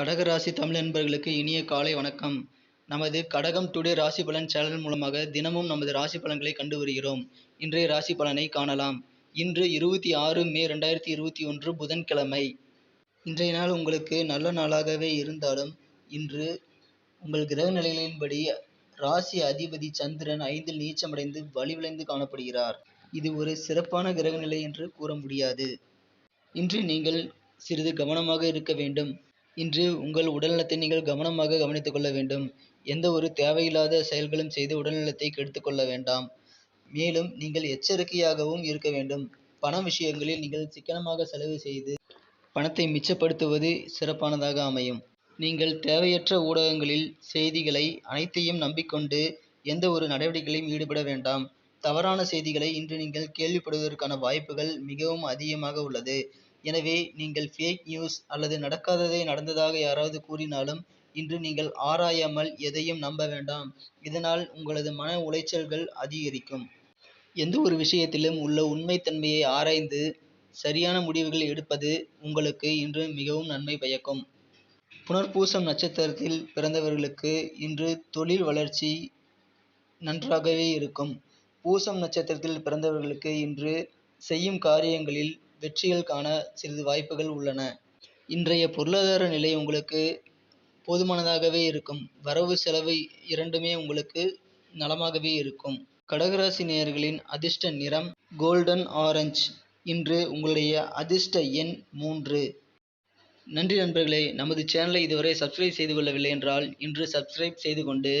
கடகராசி தமிழ் நண்பர்களுக்கு இனிய காலை வணக்கம். நமது கடகம் டுடே ராசி பலன் சேனல் மூலமாக தினமும் நமது ராசி பலன்களை கண்டு வருகிறோம் இன்றைய ராசி பலனை காணலாம். இன்று இருபத்தி ஆறு மே ரெண்டாயிரத்தி இருபத்தி ஒன்று புதன்கிழமை. இன்றைய நாள் உங்களுக்கு நல்ல நாளாகவே இருந்தாலும் இன்று உங்கள் கிரக நிலைகளின்படி ராசி அதிபதி சந்திரன் ஐந்தில் நீச்சமடைந்து வலிவிளைந்து காணப்படுகிறார். இது ஒரு சிறப்பான கிரக நிலை என்று கூற முடியாது. இன்று நீங்கள் சிறிது கவனமாக இருக்க வேண்டும். இன்று உங்கள் உடல்நலத்தை நீங்கள் கவனமாக கவனித்துக் கொள்ள வேண்டும். எந்த ஒரு தேவையில்லாத செயல்களும் செய்து உடல்நலத்தை கெடுத்துக் கொள்ள வேண்டாம். மேலும் நீங்கள் எச்சரிக்கையாகவும் இருக்க வேண்டும். பண விஷயங்களில் நீங்கள் சிக்கனமாக செலவு செய்து பணத்தை மிச்சப்படுத்துவது சிறப்பானதாக அமையும். நீங்கள் தேவையற்ற ஊடகங்களில் செய்திகளை அனைத்தையும் நம்பிக்கொண்டு எந்த ஒரு நடவடிக்கையிலும் ஈடுபட வேண்டாம். தவறான செய்திகளை இன்று நீங்கள் கேள்விப்படுவதற்கான வாய்ப்புகள் மிகவும் அதிகமாக உள்ளது. எனவே நீங்கள் ஃபேக் நியூஸ் அல்லது நடக்காததை நடந்ததாக யாராவது கூறினாலும் இன்று நீங்கள் ஆராயாமல் எதையும் நம்ப வேண்டாம். இதனால் உங்களது மன உளைச்சல்கள் அதிகரிக்கும். எந்த ஒரு விஷயத்திலும் உள்ள உண்மைத்தன்மையை ஆராய்ந்து சரியான முடிவுகள் எடுப்பது உங்களுக்கு இன்று மிகவும் நன்மை பயக்கும். புனர்பூசம் நட்சத்திரத்தில் பிறந்தவர்களுக்கு இன்று தொழில் வளர்ச்சி நன்றாகவே இருக்கும். பூசம் நட்சத்திரத்தில் பிறந்தவர்களுக்கு இன்று செய்யும் காரியங்களில் வெற்றிகள் காண சிறிது வாய்ப்புகள் உள்ளன. இன்றைய பொருளாதார நிலை உங்களுக்கு போதுமானதாகவே இருக்கும். வரவு செலவு இரண்டுமே உங்களுக்கு நலமாகவே இருக்கும். கடகராசி நேயர்களின் அதிர்ஷ்ட நிறம் கோல்டன் ஆரஞ்சு. இன்று உங்களுடைய அதிர்ஷ்ட எண் மூன்று. நன்றி நண்பர்களே நமது சேனலை இதுவரை சப்ஸ்கிரைப் செய்து கொள்ளவில்லை என்றால் இன்று சப்ஸ்கிரைப் செய்து கொண்டு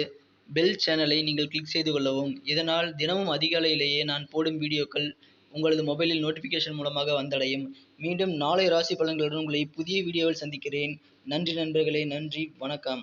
பெல் சேனலை நீங்கள் கிளிக் செய்து கொள்ளவும். இதனால் தினமும் அதிகாலையிலேயே நான் போடும் வீடியோக்கள் உங்களது மொபைலில் நோட்டிஃபிகேஷன் மூலமாக வந்தடையும். மீண்டும் நாளை ராசி பலன்களுடன் உங்களை புதிய வீடியோவில் சந்திக்கிறேன். நன்றி நண்பர்களே நன்றி வணக்கம்.